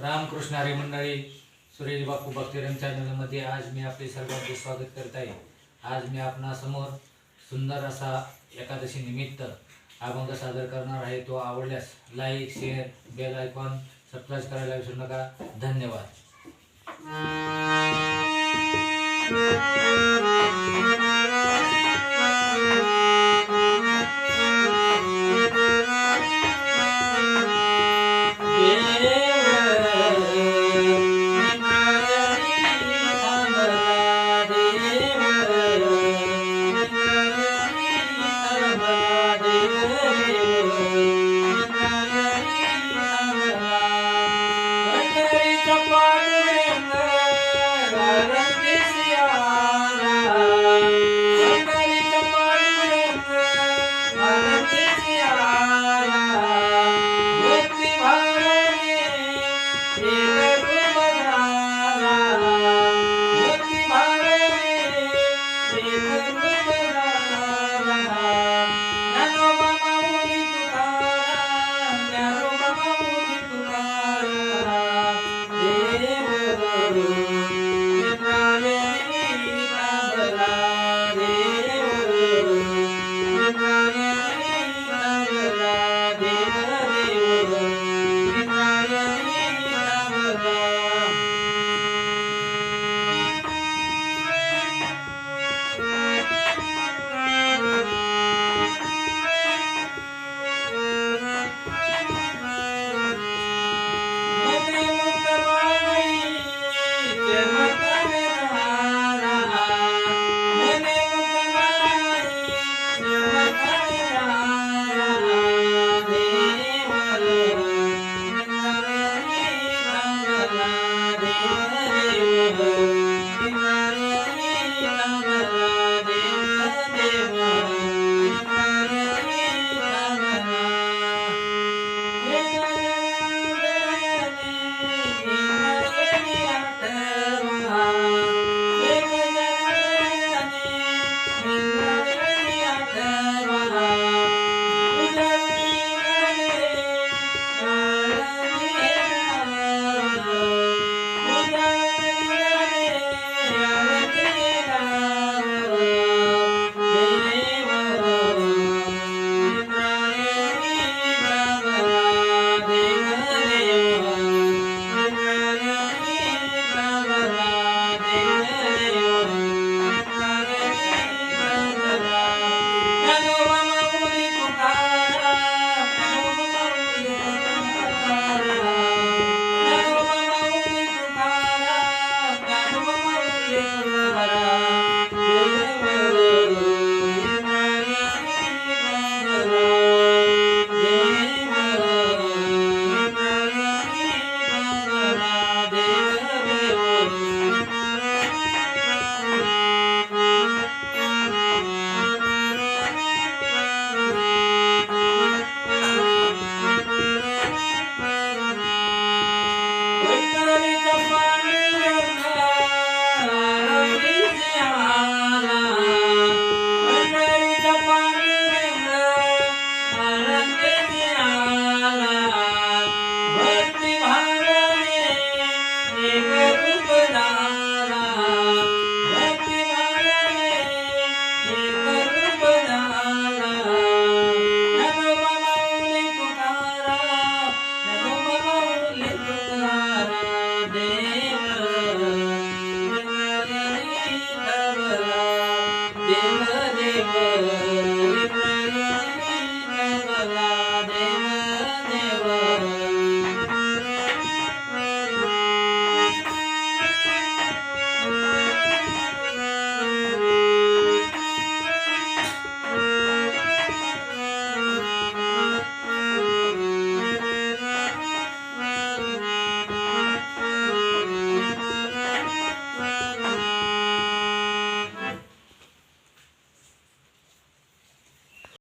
रामकृष्ण हरी मंडळी सुरेश बापू भक्तिरम चॅनलमध्ये आज मी आपले सर्वांचे स्वागत करत आहे. आज मी आपणासमोर सुंदर असा एकादशी निमित्त अभंग सादर करणार आहे. तो आवडल्यास like share bell icon subscribe करायला विसरू नका. धन्यवाद.